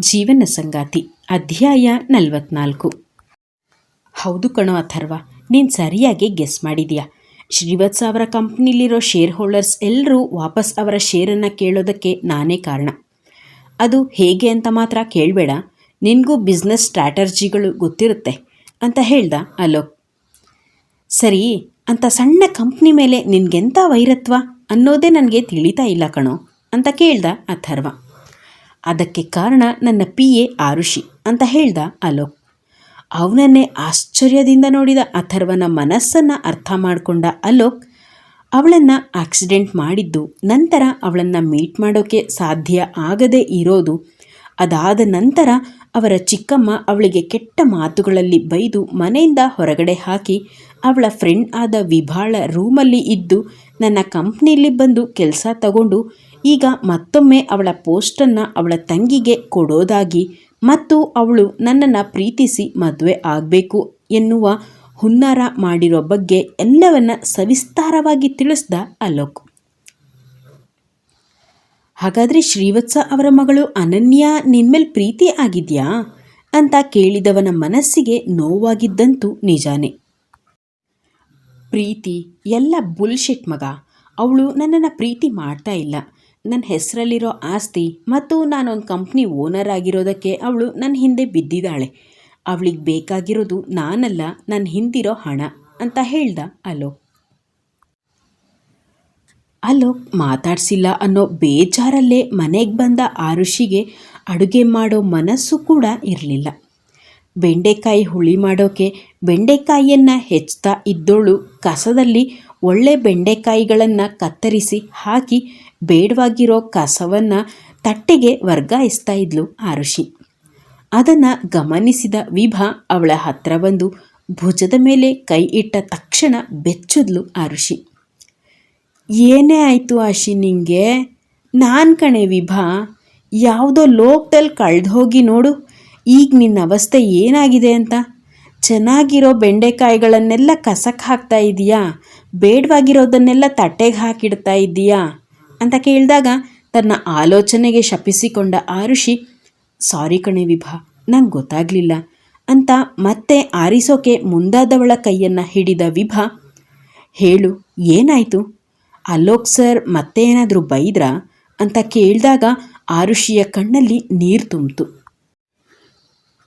ಜೀವನ ಸಂಗಾತಿ, ಅಧ್ಯಾಯ ನಲವತ್ನಾಲ್ಕು. ಹೌದು ಕಣೋ ಅಥರ್ವ, ನೀನು ಸರಿಯಾಗಿ ಗೆಸ್ ಮಾಡಿದೀಯಾ? ಶ್ರೀವತ್ಸ ಅವರ ಕಂಪ್ನಿಲಿರೋ ಶೇರ್ ಹೋಲ್ಡರ್ಸ್ ಎಲ್ಲರೂ ವಾಪಸ್ ಅವರ ಶೇರನ್ನು ಕೇಳೋದಕ್ಕೆ ನಾನೇ ಕಾರಣ. ಅದು ಹೇಗೆ ಅಂತ ಮಾತ್ರ ಕೇಳಬೇಡ, ನಿನಗೂ ಬಿಸ್ನೆಸ್ ಸ್ಟ್ರಾಟರ್ಜಿಗಳು ಗೊತ್ತಿರುತ್ತೆ ಅಂತ ಹೇಳ್ದ ಅಲೋಕ್. ಸರಿ, ಅಂತ ಸಣ್ಣ ಕಂಪ್ನಿ ಮೇಲೆ ನಿನಗೆಂಥ ವೈರತ್ವ ಅನ್ನೋದೇ ನನಗೆ ತಿಳಿತಾ ಇಲ್ಲ ಕಣೋ ಅಂತ ಕೇಳ್ದ ಅಥರ್ವ. ಅದಕ್ಕೆ ಕಾರಣ ನನ್ನ ಪಿ ಎ ಆರುಷಿ ಅಂತ ಹೇಳ್ದ ಅಲೋಕ್. ಅವನನ್ನೇ ಆಶ್ಚರ್ಯದಿಂದ ನೋಡಿದ ಅಥರ್ವನ ಮನಸ್ಸನ್ನು ಅರ್ಥ ಮಾಡಿಕೊಂಡ ಅಲೋಕ್ ಅವಳನ್ನು ಆಕ್ಸಿಡೆಂಟ್ ಮಾಡಿದ್ದು ನಂತರ ಅವಳನ್ನು ಮೀಟ್ ಮಾಡೋಕ್ಕೆ ಸಾಧ್ಯ ಆಗದೇ ಇರೋದು, ಅದಾದ ನಂತರ ಅವರ ಚಿಕ್ಕಮ್ಮ ಅವಳಿಗೆ ಕೆಟ್ಟ ಮಾತುಗಳಲ್ಲಿ ಬೈದು ಮನೆಯಿಂದ ಹೊರಗಡೆ ಹಾಕಿ ಅವಳ ಫ್ರೆಂಡ್ ಆದ ವಿಭಾಳ ರೂಮಲ್ಲಿ ಇದ್ದು ನನ್ನ ಕಂಪ್ನಿಯಲ್ಲಿ ಬಂದು ಕೆಲಸ ತಗೊಂಡು ಈಗ ಮತ್ತೊಮ್ಮೆ ಅವಳ ಪೋಸ್ಟನ್ನು ಅವಳ ತಂಗಿಗೆ ಕೊಡೋದಾಗಿ ಮತ್ತು ಅವಳು ನನ್ನನ್ನು ಪ್ರೀತಿಸಿ ಮದುವೆ ಆಗಬೇಕು ಎನ್ನುವ ಹುನ್ನಾರ ಮಾಡಿರೋ ಬಗ್ಗೆ ಎಲ್ಲವನ್ನ ಸವಿಸ್ತಾರವಾಗಿ ತಿಳಿಸ್ದ ಅಲೋಕ್. ಹಾಗಾದರೆ ಶ್ರೀವತ್ಸ ಅವರ ಮಗಳು ಅನನ್ಯ ನಿನ್ಮೇಲೆ ಪ್ರೀತಿ ಆಗಿದ್ಯಾ? ಅಂತ ಕೇಳಿದವನ ಮನಸ್ಸಿಗೆ ನೋವಾಗಿದ್ದಂತೂ ನಿಜಾನೇ. ಪ್ರೀತಿ, ಎಲ್ಲ ಬುಲ್ಶೆಟ್ ಮಗ. ಅವಳು ನನ್ನನ್ನು ಪ್ರೀತಿ ಮಾಡ್ತಾ ಇಲ್ಲ. ನನ್ನ ಹೆಸರಲ್ಲಿರೋ ಆಸ್ತಿ ಮತ್ತು ನಾನೊಂದು ಕಂಪ್ನಿ ಓನರ್ ಆಗಿರೋದಕ್ಕೆ ಅವಳು ನನ್ನ ಹಿಂದೆ ಬಿದ್ದಿದ್ದಾಳೆ. ಅವಳಿಗೆ ಬೇಕಾಗಿರೋದು ನಾನಲ್ಲ ನನ್ನ ಹಿಂದಿರೋ ಹಣ ಅಂತ ಹೇಳ್ದ ಅಲೋಕ್. ಅಲೋಕ್ ಮಾತಾಡ್ಸಿಲ್ಲ ಅನ್ನೋ ಬೇಜಾರಲ್ಲೇ ಮನೆಗೆ ಬಂದ ಆರುಷಿಗೆ ಅಡುಗೆ ಮಾಡೋ ಮನಸ್ಸು ಕೂಡ ಇರಲಿಲ್ಲ. ಬೆಂಡೆಕಾಯಿ ಹುಳಿ ಮಾಡೋಕೆ ಬೆಂಡೆಕಾಯಿಯನ್ನು ಹೆಚ್ಚುತ್ತಾ ಇದ್ದೋಳು ಕಸದಲ್ಲಿ ಒಳ್ಳೆ ಬೆಂಡೆಕಾಯಿಗಳನ್ನು ಕತ್ತರಿಸಿ ಹಾಕಿ ಬೇಡವಾಗಿರೋ ಕಸವನ್ನು ತಟ್ಟೆಗೆ ವರ್ಗಾಯಿಸ್ತಾ ಇದ್ಲು ಆರುಷಿ. ಅದನ್ನು ಗಮನಿಸಿದ ವಿಭಾ ಅವಳ ಹತ್ರ ಬಂದು ಭುಜದ ಮೇಲೆ ಕೈ ಇಟ್ಟ ತಕ್ಷಣ ಬೆಚ್ಚದ್ಲು ಆರುಷಿ. ಏನೇ ಆಯಿತು ಆಶಿ ನಿಂಗೆ? ನಾನು ಕಣೆ ವಿಭಾ, ಯಾವುದೋ ಲೋಕದಲ್ಲಿ ಕಳೆದು ಹೋಗಿ ನೋಡು, ಈಗ ನಿನ್ನ ಅವಸ್ಥೆ ಏನಾಗಿದೆ ಅಂತ? ಚೆನ್ನಾಗಿರೋ ಬೆಂಡೆಕಾಯಿಗಳನ್ನೆಲ್ಲ ಕಸಕ್ಕೆ ಹಾಕ್ತಾ ಇದೀಯಾ? ಬೇಡವಾಗಿರೋದನ್ನೆಲ್ಲ ತಟ್ಟೆಗೆ ಹಾಕಿಡ್ತಾ ಇದ್ದೀಯಾ ಅಂತ ಕೇಳಿದಾಗ ತನ್ನ ಆಲೋಚನೆಗೆ ಶಪಿಸಿಕೊಂಡ ಆರುಷಿ, ಸಾರಿ ಕಣೆ ವಿಭಾ, ನಂಗೆ ಗೊತ್ತಾಗಲಿಲ್ಲ ಅಂತ ಮತ್ತೆ ಆರಿಸೋಕೆ ಮುಂದಾದವಳ ಕೈಯನ್ನು ಹಿಡಿದ ವಿಭಾ, ಹೇಳು, ಏನಾಯಿತು? ಅಲೋಕ್ ಸರ್ ಮತ್ತೆ ಏನಾದರೂ ಬೈದ್ರಾ? ಅಂತ ಕೇಳಿದಾಗ ಆರುಷಿಯ ಕಣ್ಣಲ್ಲಿ ನೀರು ತುಂಬಿತು.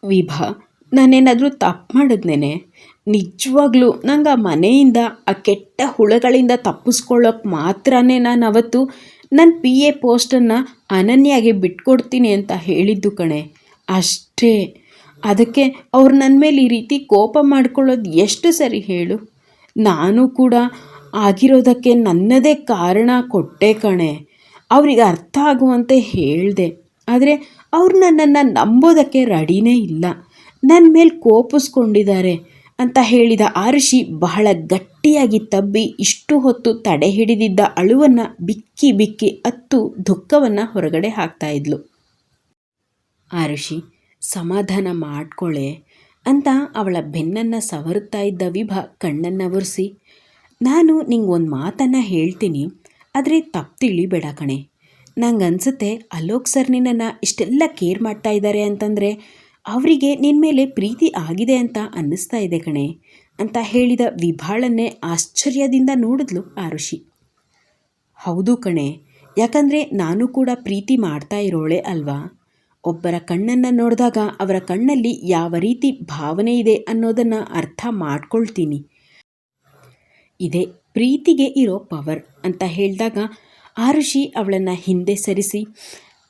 ವಿಭಾ, ನಾನೇನಾದರೂ ತಪ್ಪು ಮಾಡಿದ್ನೇನೆ? ನಿಜವಾಗ್ಲೂ ನಂಗೆ ಆ ಮನೆಯಿಂದ, ಆ ಕೆಟ್ಟ ಹುಳಗಳಿಂದ ತಪ್ಪಿಸ್ಕೊಳ್ಳೋಕೆ ಮಾತ್ರನೇ ನಾನು ಅವತ್ತು ನನ್ನ ಪಿ ಎ ಪೋಸ್ಟನ್ನು ಅನನ್ಯಾಗೆ ಬಿಟ್ಕೊಡ್ತೀನಿ ಅಂತ ಹೇಳಿದ್ದು ಕಣೆ. ಅಷ್ಟೇ. ಅದಕ್ಕೆ ಅವ್ರು ನನ್ನ ಮೇಲೆ ಈ ರೀತಿ ಕೋಪ ಮಾಡ್ಕೊಳ್ಳೋದು ಎಷ್ಟು ಸರಿ ಹೇಳು. ನಾನು ಕೂಡ ಆಗಿರೋದಕ್ಕೆ ನನ್ನದೇ ಕಾರಣ ಕೊಟ್ಟೆ ಕಣೆ. ಅವ್ರಿಗೆ ಅರ್ಥ ಆಗುವಂತೆ ಹೇಳಿದೆ. ಆದರೆ ಅವ್ರು ನನ್ನನ್ನು ನಂಬೋದಕ್ಕೆ ರೆಡಿನೇ ಇಲ್ಲ. ನನ್ನ ಮೇಲೆ ಕೋಪಿಸ್ಕೊಂಡಿದ್ದಾರೆ. ಅಂತ ಹೇಳಿದ ಆರುಷಿ ಬಹಳ ಗಟ್ಟಿಯಾಗಿ ತಬ್ಬಿ ಇಷ್ಟು ಹೊತ್ತು ತಡೆ ಹಿಡಿದಿದ್ದ ಅಳುವನ್ನು ಬಿಕ್ಕಿ ಬಿಕ್ಕಿ ಅತ್ತು ದುಃಖವನ್ನು ಹೊರಗಡೆ ಹಾಕ್ತಾ ಇದ್ಲು. ಆರುಷಿ ಸಮಾಧಾನ ಮಾಡ್ಕೊಳ್ಳೆ ಅಂತ ಅವಳ ಬೆನ್ನನ್ನು ಸವರುತ್ತಾ ಇದ್ದ ವಿಭ ಕಣ್ಣನ್ನು ಒರೆಸಿ, ನಾನು ನಿಂಗೆ ಒಂದು ಮಾತನ್ನು ಹೇಳ್ತೀನಿ, ಆದರೆ ತಪ್ಪು ಬೇಡ ಕಣೆ. ನಂಗೆ ಅನ್ಸುತ್ತೆ ಅಲೋಕ್ ಸರ್ ನಿನ್ನನ್ನು ಇಷ್ಟೆಲ್ಲ ಕೇರ್ ಮಾಡ್ತಾ ಇದ್ದಾರೆ ಅಂತಂದರೆ ಅವರಿಗೆ ನಿನ್ನ ಮೇಲೆ ಪ್ರೀತಿ ಆಗಿದೆ ಅಂತ ಅನ್ನಿಸ್ತಾ ಇದೆ ಕಣೆ ಅಂತ ಹೇಳಿದ ವಿಭಾಳನ್ನೇ ಆಶ್ಚರ್ಯದಿಂದ ನೋಡಿದ್ಲು ಆರುಷಿ. ಹೌದು ಕಣೆ, ಯಾಕಂದರೆ ನಾನು ಕೂಡ ಪ್ರೀತಿ ಮಾಡ್ತಾ ಇರೋಳೆ ಅಲ್ವಾ? ಒಬ್ಬರ ಕಣ್ಣನ್ನು ನೋಡಿದಾಗ ಅವರ ಕಣ್ಣಲ್ಲಿ ಯಾವ ರೀತಿ ಭಾವನೆ ಇದೆ ಅನ್ನೋದನ್ನು ಅರ್ಥ ಮಾಡ್ಕೊಳ್ತೀನಿ. ಇದೇ ಪ್ರೀತಿಗೆ ಇರೋ ಪವರ್ ಅಂತ ಹೇಳಿದಾಗ ಆರುಷಿ ಅವಳನ್ನು ಹಿಂದೆ ಸರಿಸಿ,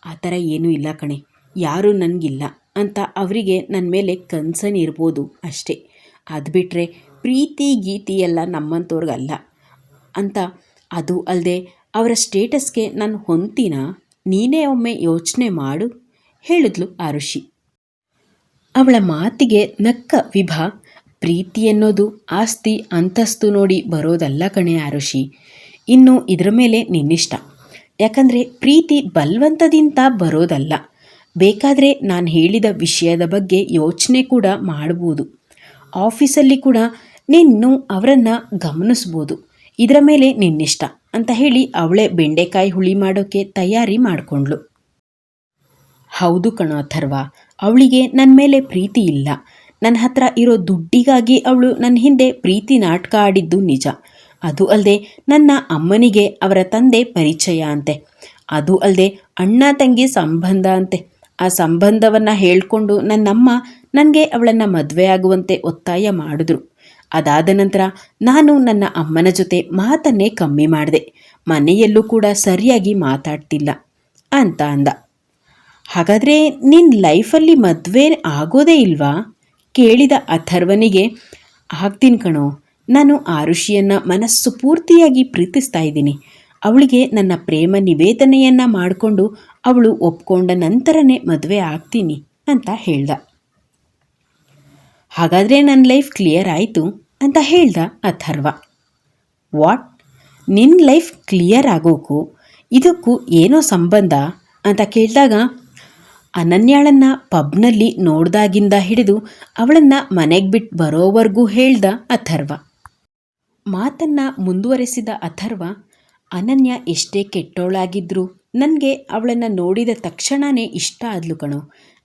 ಆ ಥರ ಏನೂ ಇಲ್ಲ ಕಣೆ, ಯಾರೂ ನನಗಿಲ್ಲ. ಅಂತ ಅವರಿಗೆ ನನ್ನ ಮೇಲೆ ಕನ್ಸನ್ ಇರ್ಬೋದು ಅಷ್ಟೇ. ಅದು ಬಿಟ್ಟರೆ ಪ್ರೀತಿ ಗೀತಿ ಎಲ್ಲ ನಮ್ಮಂಥವ್ರಿಗಲ್ಲ ಅಂತ ಅದು ಅಲ್ಲದೆ ಅವರ ಸ್ಟೇಟಸ್ಗೆ ನಾನು ಹೊಂತೀನ ನೀನೇ ಒಮ್ಮೆ ಯೋಚನೆ ಮಾಡು ಹೇಳಿದ್ಲು ಆರುಷಿ. ಅವಳ ಮಾತಿಗೆ ನಕ್ಕ ವಿಭಾ, ಪ್ರೀತಿ ಅನ್ನೋದು ಆಸ್ತಿ ಅಂತಸ್ತು ನೋಡಿ ಬರೋದಲ್ಲ ಕಣೆ ಆರುಷಿ. ಇನ್ನು ಇದರ ಮೇಲೆ ನಿನ್ನಿಷ್ಟ. ಯಾಕಂದರೆ ಪ್ರೀತಿ ಬಲವಂತದಿಂದ ಬರೋದಲ್ಲ. ಬೇಕಾದರೆ ನಾನು ಹೇಳಿದ ವಿಷಯದ ಬಗ್ಗೆ ಯೋಚನೆ ಕೂಡ ಮಾಡ್ಬೋದು. ಆಫೀಸಲ್ಲಿ ಕೂಡ ನೀನು ಅವರನ್ನು ಗಮನಿಸ್ಬೋದು. ಇದರ ಮೇಲೆ ನಿನ್ನಿಷ್ಟ ಅಂತ ಹೇಳಿ ಅವಳೇ ಬೆಂಡೆಕಾಯಿ ಹುಳಿ ಮಾಡೋಕ್ಕೆ ತಯಾರಿ ಮಾಡಿಕೊಂಡ್ಳು. ಹೌದು ಕಣೋ ಅಥರ್ವ, ಅವಳಿಗೆ ನನ್ನ ಮೇಲೆ ಪ್ರೀತಿ ಇಲ್ಲ. ನನ್ನ ಹತ್ರ ಇರೋ ದುಡ್ಡಿಗಾಗಿ ಅವಳು ನನ್ನ ಹಿಂದೆ ಪ್ರೀತಿ ನಾಟಕ ಆಡಿದ್ದು ನಿಜ. ಅದು ಅಲ್ಲದೆ ನನ್ನ ಅಮ್ಮನಿಗೆ ಅವರ ತಂದೆ ಪರಿಚಯ ಅಂತೆ. ಅದು ಅಲ್ಲದೆ ಅಣ್ಣ ತಂಗಿ ಸಂಬಂಧ ಅಂತೆ. ಆ ಸಂಬಂಧವನ್ನು ಹೇಳಿಕೊಂಡು ನನ್ನಮ್ಮ ನನಗೆ ಅವಳನ್ನು ಮದುವೆ ಆಗುವಂತೆ ಒತ್ತಾಯ ಮಾಡಿದ್ರು. ಅದಾದ ನಂತರ ನಾನು ನನ್ನ ಅಮ್ಮನ ಜೊತೆ ಮಾತನ್ನೇ ಕಮ್ಮಿ ಮಾಡಿದೆ. ಮನೆಯಲ್ಲೂ ಕೂಡ ಸರಿಯಾಗಿ ಮಾತಾಡ್ತಿಲ್ಲ ಅಂತ ಅಂದ. ಹಾಗಾದರೆ ನಿನ್ನ ಲೈಫಲ್ಲಿ ಮದುವೆ ಆಗೋದೇ ಇಲ್ವಾ? ಕೇಳಿದ ಅಥರ್ವನಿಗೆ, ಆಗ್ತೀನಿ ಕಣೋ, ನಾನು ಆರುಷಿಯನ್ನು ಮನಸ್ಸು ಪೂರ್ತಿಯಾಗಿ ಪ್ರೀತಿಸ್ತಾ ಇದ್ದೀನಿ. ಅವಳಿಗೆ ನನ್ನ ಪ್ರೇಮ ನಿವೇದನೆಯನ್ನು ಮಾಡಿಕೊಂಡು ಅವಳು ಒಪ್ಕೊಂಡ ನಂತರನೇ ಮದುವೆ ಆಗ್ತೀನಿ ಅಂತ ಹೇಳ್ದ. ಹಾಗಾದರೆ ನನ್ನ ಲೈಫ್ ಕ್ಲಿಯರ್ ಆಯಿತು ಅಂತ ಹೇಳ್ದ ಅಥರ್ವ. ವಾಟ್? ನಿನ್ನ ಲೈಫ್ ಕ್ಲಿಯರ್ ಆಗೋಕ್ಕೂ ಇದಕ್ಕೂ ಏನೋ ಸಂಬಂಧ ಅಂತ ಕೇಳಿದಾಗ ಅನನ್ಯಾಳನ್ನು ಪಬ್ನಲ್ಲಿ ನೋಡ್ದಾಗಿಂದ ಹಿಡಿದು ಅವಳನ್ನು ಮನೆಗೆ ಬಿಟ್ಟು ಬರೋವರೆಗೂ ಹೇಳ್ದ ಅಥರ್ವ. ಮಾತನ್ನು ಮುಂದುವರೆಸಿದ ಅಥರ್ವ ಅನನ್ಯ ಎಷ್ಟೇ ಕೆಟ್ಟವಳಾಗಿದ್ರೂ ನನಗೆ ಅವಳನ್ನು ನೋಡಿದ ತಕ್ಷಣವೇ ಇಷ್ಟ ಆದ್ಲು ಕಣೋ.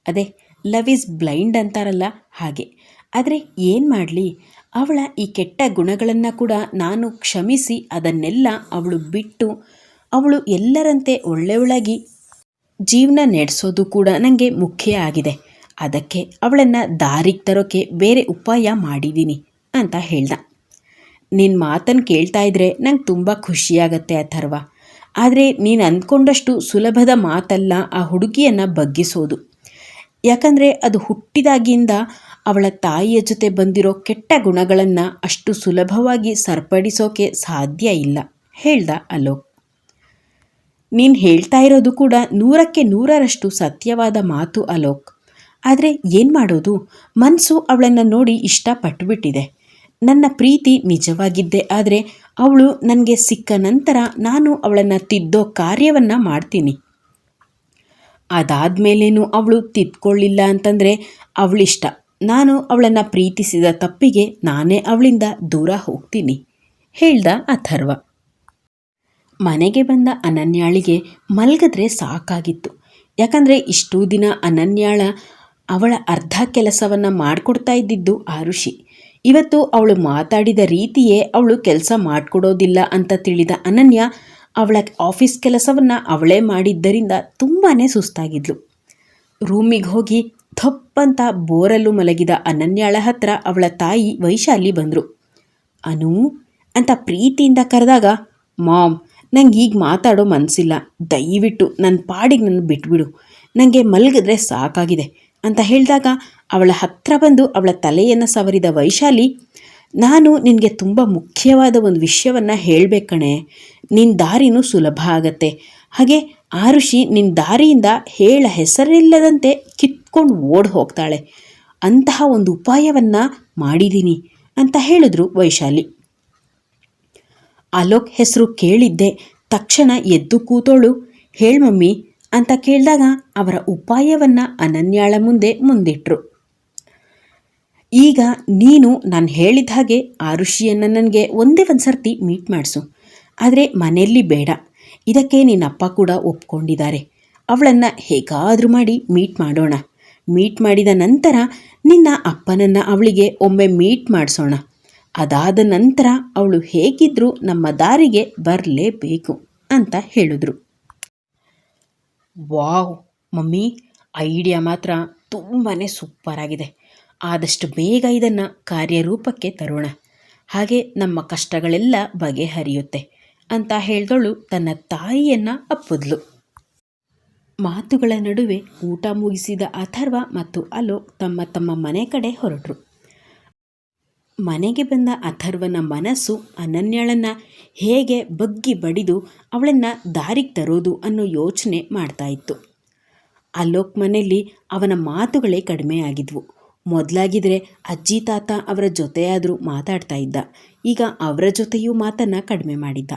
ಅದೇ ಲವ್ ಈಸ್ ಬ್ಲೈಂಡ್ ಅಂತಾರಲ್ಲ ಹಾಗೆ. ಆದರೆ ಏನು ಮಾಡಲಿ? ಅವಳ ಈ ಕೆಟ್ಟ ಗುಣಗಳನ್ನು ಕೂಡ ನಾನು ಕ್ಷಮಿಸಿ ಅದನ್ನೆಲ್ಲ ಅವಳು ಬಿಟ್ಟು ಅವಳು ಎಲ್ಲರಂತೆ ಒಳ್ಳೆಯವಳಾಗಿ ಜೀವನ ನಡೆಸೋದು ಕೂಡ ನನಗೆ ಮುಖ್ಯ ಆಗಿದೆ. ಅದಕ್ಕೆ ಅವಳನ್ನು ದಾರಿಗೆ ತರೋಕ್ಕೆ ಬೇರೆ ಉಪಾಯ ಮಾಡಿದ್ದೀನಿ ಅಂತ ಹೇಳ್ದ. ನಿನ್ನ ಮಾತನ್ನು ಕೇಳ್ತಾ ಇದ್ರೆ ನಂಗೆ ತುಂಬ ಖುಷಿಯಾಗತ್ತೆ ಅಥರ್ವ. ಆದರೆ ನೀನು ಅಂದ್ಕೊಂಡಷ್ಟು ಸುಲಭದ ಮಾತಲ್ಲ ಆ ಹುಡುಗಿಯನ್ನು ಬಗ್ಗಿಸೋದು. ಯಾಕಂದರೆ ಅದು ಹುಟ್ಟಿದಾಗಿಂದ ಅವಳ ತಾಯಿಯ ಜೊತೆ ಬಂದಿರೋ ಕೆಟ್ಟ ಗುಣಗಳನ್ನು ಅಷ್ಟು ಸುಲಭವಾಗಿ ಸರಿಪಡಿಸೋಕೆ ಸಾಧ್ಯ ಇಲ್ಲ. ಹೇಳ್ದ ಅಲೋಕ್. ನೀನು ಹೇಳ್ತಾ ಇರೋದು ಕೂಡ ನೂರಕ್ಕೆ ನೂರರಷ್ಟು ಸತ್ಯವಾದ ಮಾತು ಅಲೋಕ್. ಆದರೆ ಏನು ಮಾಡೋದು? ಮನಸ್ಸು ಅವಳನ್ನು ನೋಡಿ ಇಷ್ಟಪಟ್ಟುಬಿಟ್ಟಿದೆ ನನ್ನ ಪ್ರೀತಿ ನಿಜವಾಗಿದ್ದೆ, ಆದರೆ ಅವಳು ನನಗೆ ಸಿಕ್ಕ ನಂತರ ನಾನು ಅವಳನ್ನು ತಿದ್ದೋ ಕಾರ್ಯವನ್ನು ಮಾಡ್ತೀನಿ. ಅದಾದಮೇಲೇನು ಅವಳು ತಿದ್ಕೊಳ್ಳಿಲ್ಲ ಅಂತಂದರೆ ಅವಳಿಷ್ಟ. ನಾನು ಅವಳನ್ನು ಪ್ರೀತಿಸಿದ ತಪ್ಪಿಗೆ ನಾನೇ ಅವಳಿಂದ ದೂರ ಹೋಗ್ತೀನಿ, ಹೇಳ್ದ ಅಥರ್ವ. ಮನೆಗೆ ಬಂದ ಅನನ್ಯಾಳಿಗೆ ಮಲಗಿದ್ರೆ ಸಾಕಾಗಿತ್ತು. ಯಾಕಂದರೆ ಇಷ್ಟೂ ದಿನ ಅನನ್ಯಾಳ ಅವಳ ಅರ್ಧ ಕೆಲಸವನ್ನು ಮಾಡಿಕೊಡ್ತಾ ಇದ್ದಿದ್ದು ಆರುಷಿ. ಇವತ್ತು ಅವಳು ಮಾತಾಡಿದ ರೀತಿಯೇ ಅವಳು ಕೆಲಸ ಮಾಡಿಕೊಡೋದಿಲ್ಲ ಅಂತ ತಿಳಿದ ಅನನ್ಯ ಅವಳ ಆಫೀಸ್ ಕೆಲಸವನ್ನು ಅವಳೇ ಮಾಡಿದ್ದರಿಂದ ತುಂಬಾ ಸುಸ್ತಾಗಿದ್ಲು. ರೂಮಿಗೆ ಹೋಗಿ ಥಪ್ಪಂತ ಬೋರಲು ಮಲಗಿದ ಅನನ್ಯಾಳ ಹತ್ರ ಅವಳ ತಾಯಿ ವೈಶಾಲಿ ಬಂದರು. ಅನು, ಅಂತ ಪ್ರೀತಿಯಿಂದ ಕರೆದಾಗ, ಮಾಮ್, ನಂಗೆ ಈಗ ಮಾತಾಡೋ ಮನಸ್ಸಿಲ್ಲ ದಯವಿಟ್ಟು ನನ್ನ ಪಾಡಿಗೆ ನನ್ನ ಬಿಟ್ಬಿಡು. ನನಗೆ ಮಲಗಿದ್ರೆ ಸಾಕಾಗಿದೆ, ಅಂತ ಹೇಳಿದಾಗ ಅವಳ ಹತ್ರ ಬಂದು ಅವಳ ತಲೆಯನ್ನು ಸವರಿದ ವೈಶಾಲಿ, ನಾನು ನಿನಗೆ ತುಂಬ ಮುಖ್ಯವಾದ ಒಂದು ವಿಷಯವನ್ನು ಹೇಳಬೇಕಣೆ ನಿನ್ನ ದಾರಿನೂ ಸುಲಭ ಆಗತ್ತೆ. ಹಾಗೆ ಆ ಋಷಿ ನಿನ್ನ ದಾರಿಯಿಂದ ಹೇಳ ಹೆಸರಿಲ್ಲದಂತೆ ಕಿತ್ಕೊಂಡು ಓಡಿ ಹೋಗ್ತಾಳೆ. ಅಂತಹ ಒಂದು ಉಪಾಯವನ್ನು ಮಾಡಿದ್ದೀನಿ ಅಂತ ಹೇಳಿದ್ರು ವೈಶಾಲಿ. ಅಲೋಕ್ ಹೆಸರು ಕೇಳಿದ್ದೆ. ತಕ್ಷಣ ಎದ್ದು ಕೂತೋಳು. ಹೇಳ್ ಮಮ್ಮಿ ಅಂತ ಕೇಳಿದಾಗ ಅವರ ಉಪಾಯವನ್ನು ಅನನ್ಯಾಳ ಮುಂದೆ ಮುಂದಿಟ್ರು. ಈಗ ನೀನು ನಾನು ಹೇಳಿದ ಹಾಗೆ ಆರುಷಿಯನ್ನು ನನಗೆ ಒಂದೇ ಒಂದು ಸರ್ತಿ ಮೀಟ್ ಮಾಡಿಸು. ಆದರೆ ಮನೆಯಲ್ಲಿ ಬೇಡ. ಇದಕ್ಕೆ ನಿನ್ನಪ್ಪ ಕೂಡ ಒಪ್ಕೊಂಡಿದ್ದಾರೆ. ಅವಳನ್ನು ಹೇಗಾದರೂ ಮಾಡಿ ಮೀಟ್ ಮಾಡೋಣ. ಮೀಟ್ ಮಾಡಿದ ನಂತರ ನಿನ್ನ ಅಪ್ಪನನ್ನು ಅವಳಿಗೆ ಒಮ್ಮೆ ಮೀಟ್ ಮಾಡಿಸೋಣ. ಅದಾದ ನಂತರ ಅವಳು ಹೇಗಿದ್ದರೂ ನಮ್ಮ ದಾರಿಗೆ ಬರಲೇಬೇಕು ಅಂತ ಹೇಳಿದ್ರು. ವಾವ್ ಮಮ್ಮಿ, ಐಡಿಯಾ ಮಾತ್ರ ತುಂಬಾ ಸೂಪರಾಗಿದೆ ಆದಷ್ಟು ಬೇಗ ಇದನ್ನು ಕಾರ್ಯರೂಪಕ್ಕೆ ತರೋಣ. ಹಾಗೆ ನಮ್ಮ ಕಷ್ಟಗಳೆಲ್ಲ ಬಗೆಹರಿಯುತ್ತೆ ಅಂತ ಹೇಳ್ದಳು ತನ್ನ ತಾಯಿಯನ್ನು ಅಪ್ಪದ್ಲು. ಮಾತುಗಳ ನಡುವೆ ಊಟ ಮುಗಿಸಿದ ಅಥರ್ವ ಮತ್ತು ಅಲೋಕ್ ತಮ್ಮ ತಮ್ಮ ಮನೆ ಕಡೆ ಹೊರಟರು. ಮನೆಗೆ ಬಂದ ಅಥರ್ವನ ಮನಸ್ಸು ಅನನ್ಯಳನ್ನು ಹೇಗೆ ಬಗ್ಗಿ ಬಡಿದು ಅವಳನ್ನು ದಾರಿಗೆ ತರೋದು ಅನ್ನೋ ಯೋಚನೆ ಮಾಡ್ತಾ ಇತ್ತು. ಅಲೋಕ್ ಮನೆಯಲ್ಲಿ ಅವನ ಮಾತುಗಳೇ ಕಡಿಮೆ ಆಗಿದ್ವು. ಮೊದಲಾಗಿದ್ರೆ ಅಜ್ಜಿ ತಾತ ಅವರ ಜೊತೆಯಾದರೂ ಮಾತಾಡ್ತಾ ಇದ್ದ. ಈಗ ಅವರ ಜೊತೆಯೂ ಮಾತನ್ನು ಕಡಿಮೆ ಮಾಡಿದ್ದ.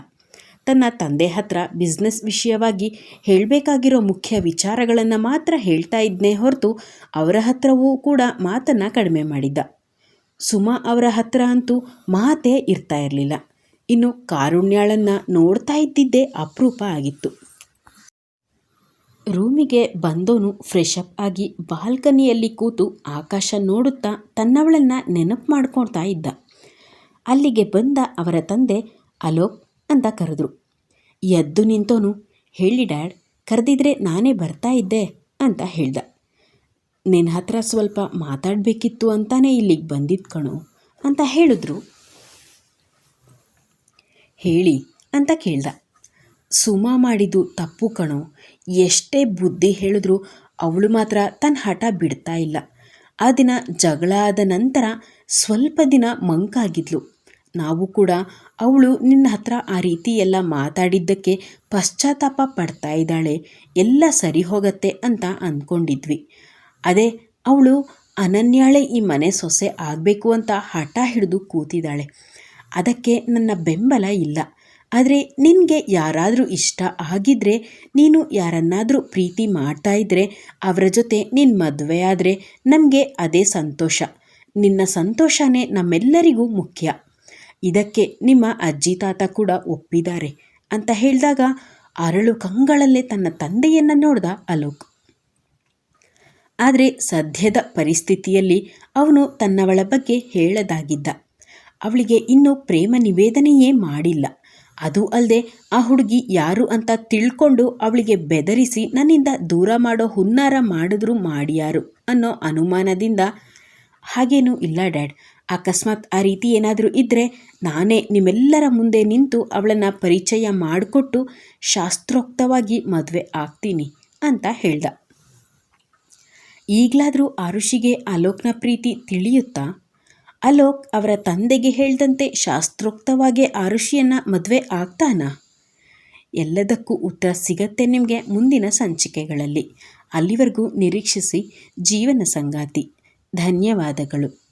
ತನ್ನ ತಂದೆ ಹತ್ರ ಬಿಸ್ನೆಸ್ ವಿಷಯವಾಗಿ ಹೇಳಬೇಕಾಗಿರೋ ಮುಖ್ಯ ವಿಚಾರಗಳನ್ನು ಮಾತ್ರ ಹೇಳ್ತಾ ಇದ್ನೇ ಹೊರತು ಅವರ ಹತ್ರವೂ ಕೂಡ ಮಾತನ್ನು ಕಡಿಮೆ ಮಾಡಿದ್ದ. ಸುಮಾ ಅವರ ಹತ್ರ ಅಂತೂ ಮಾತೇ ಇರ್ತಾ ಇರಲಿಲ್ಲ. ಇನ್ನು ಕಾರುಣ್ಯಾಳನ್ನು ನೋಡ್ತಾ ಇದ್ದಿದ್ದೇ ಅಪರೂಪ ಆಗಿತ್ತು. ರೂಮಿಗೆ ಬಂದೋನು ಫ್ರೆಶ್ ಆಗಿ ಬಾಲ್ಕನಿಯಲ್ಲಿ ಕೂತು ಆಕಾಶ ನೋಡುತ್ತಾ ತನ್ನವಳನ್ನು ನೆನಪು ಮಾಡ್ಕೊಳ್ತಾ ಇದ್ದ. ಅಲ್ಲಿಗೆ ಬಂದ ಅವರ ತಂದೆ, ಅಲೋಕ್ ಅಂತ ಕರೆದ್ರು. ಎದ್ದು ನಿಂತೋನು, ಹೇಳಿ ಡ್ಯಾಡ್, ಕರೆದಿದ್ರೆ ನಾನೇ ಬರ್ತಾ ಇದ್ದೆ ಅಂತ ಹೇಳ್ದ. ನಿನ್ನ ಹತ್ರ ಸ್ವಲ್ಪ ಮಾತಾಡಬೇಕಿತ್ತು ಅಂತಾನೆ ಇಲ್ಲಿಗೆ ಬಂದಿದ್ದು ಕಣು ಅಂತ ಹೇಳಿದ್ರು. ಹೇಳಿ ಅಂತ ಕೇಳ್ದ. ಸುಮಾ ಮಾಡಿದ್ದು ತಪ್ಪು ಕಣೋ ಎಷ್ಟೇ ಬುದ್ಧಿ ಹೇಳಿದ್ರು ಅವಳು ಮಾತ್ರ ತನ್ನ ಹಠ ಬಿಡ್ತಾ ಇಲ್ಲ. ಆ ದಿನ ಜಗಳ ಆದ ನಂತರ ಸ್ವಲ್ಪ ದಿನ ಮಂಕಾಗಿದ್ಲು. ನಾವು ಕೂಡ ಅವಳು ನಿನ್ನ ಹತ್ರ ಆ ರೀತಿ ಎಲ್ಲ ಮಾತಾಡಿದ್ದಕ್ಕೆ ಪಶ್ಚಾತ್ತಾಪ ಪಡ್ತಾ ಇದ್ದಾಳೆ. ಎಲ್ಲ ಸರಿ ಹೋಗತ್ತೆ ಅಂತ ಅಂದ್ಕೊಂಡಿದ್ವಿ. ಅದೇ ಅವಳು ಅನನ್ಯಾಳೆ ಈ ಮನೆ ಸೊಸೆ ಆಗಬೇಕು ಅಂತ ಹಠ ಹಿಡಿದು ಕೂತಿದ್ದಾಳೆ. ಅದಕ್ಕೆ ನನ್ನ ಬೆಂಬಲ ಇಲ್ಲ. ಆದರೆ ನಿನಗೆ ಯಾರಾದರೂ ಇಷ್ಟ ಆಗಿದ್ರೆ, ನೀನು ಯಾರನ್ನಾದರೂ ಪ್ರೀತಿ ಮಾಡ್ತಾ ಇದ್ದರೆ ಅವರ ಜೊತೆ ನಿನ್ನ ಮದುವೆ ಆದರೆ ನಮಗೆ ಅದೇ ಸಂತೋಷ. ನಿನ್ನ ಸಂತೋಷನೇ ನಮ್ಮೆಲ್ಲರಿಗೂ ಮುಖ್ಯ. ಇದಕ್ಕೆ ನಿಮ್ಮ ಅಜ್ಜಿ ತಾತ ಕೂಡ ಒಪ್ಪಿದ್ದಾರೆ ಅಂತ ಹೇಳಿದಾಗ ಅರಳು ಕಂಗಳಲ್ಲೇ ತನ್ನ ತಂದೆಯನ್ನು ನೋಡ್ದ ಅಲೋಕ್. ಆದರೆ ಸದ್ಯದ ಪರಿಸ್ಥಿತಿಯಲ್ಲಿ ಅವನು ತನ್ನವಳ ಬಗ್ಗೆ ಹೇಳದಾಗಿದ್ದ. ಅವಳಿಗೆ ಇನ್ನೂ ಪ್ರೇಮ ನಿವೇದನೆಯೇ ಮಾಡಿಲ್ಲ. ಅದು ಅಲ್ಲದೆ ಆ ಹುಡುಗಿ ಯಾರು ಅಂತ ತಿಳ್ಕೊಂಡು ಅವಳಿಗೆ ಬೆದರಿಸಿ ನನ್ನಿಂದ ದೂರ ಮಾಡೋ ಹುನ್ನಾರ ಮಾಡಿದ್ರು ಮಾಡ್ಯಾರು ಅನ್ನೋ ಅನುಮಾನದಿಂದ, ಹಾಗೇನೂ ಇಲ್ಲ ಡ್ಯಾಡ್. ಅಕಸ್ಮಾತ್ ಆ ರೀತಿ ಏನಾದರೂ ಇದ್ದರೆ ನಾನೇ ನಿಮ್ಮೆಲ್ಲರ ಮುಂದೆ ನಿಂತು ಅವಳನ್ನು ಪರಿಚಯ ಮಾಡಿಕೊಟ್ಟು ಶಾಸ್ತ್ರೋಕ್ತವಾಗಿ ಮದುವೆ ಆಗ್ತೀನಿ, ಅಂತ ಹೇಳ್ದ. ಈಗಲಾದರೂ ಆರುಷಿಗೆ ಅಲೋಕ್ನ ಪ್ರೀತಿ ತಿಳಿಯುತ್ತಾ ಅಲೋಕ್ ಅವರ ತಂದೆಗೆ ಹೇಳ್ದಂತೆ ಶಾಸ್ತ್ರೋಕ್ತವಾಗಿ ಆರುಷಿಯನ್ನು ಮದುವೆ ಆಗ್ತಾನಾ? ಎಲ್ಲದಕ್ಕೂ ಉತ್ತರ ಸಿಗತ್ತೆ ನಿಮಗೆ ಮುಂದಿನ ಸಂಚಿಕೆಗಳಲ್ಲಿ. ಅಲ್ಲಿವರೆಗೂ ನಿರೀಕ್ಷಿಸಿ ಜೀವನ ಸಂಗಾತಿ. ಧನ್ಯವಾದಗಳು.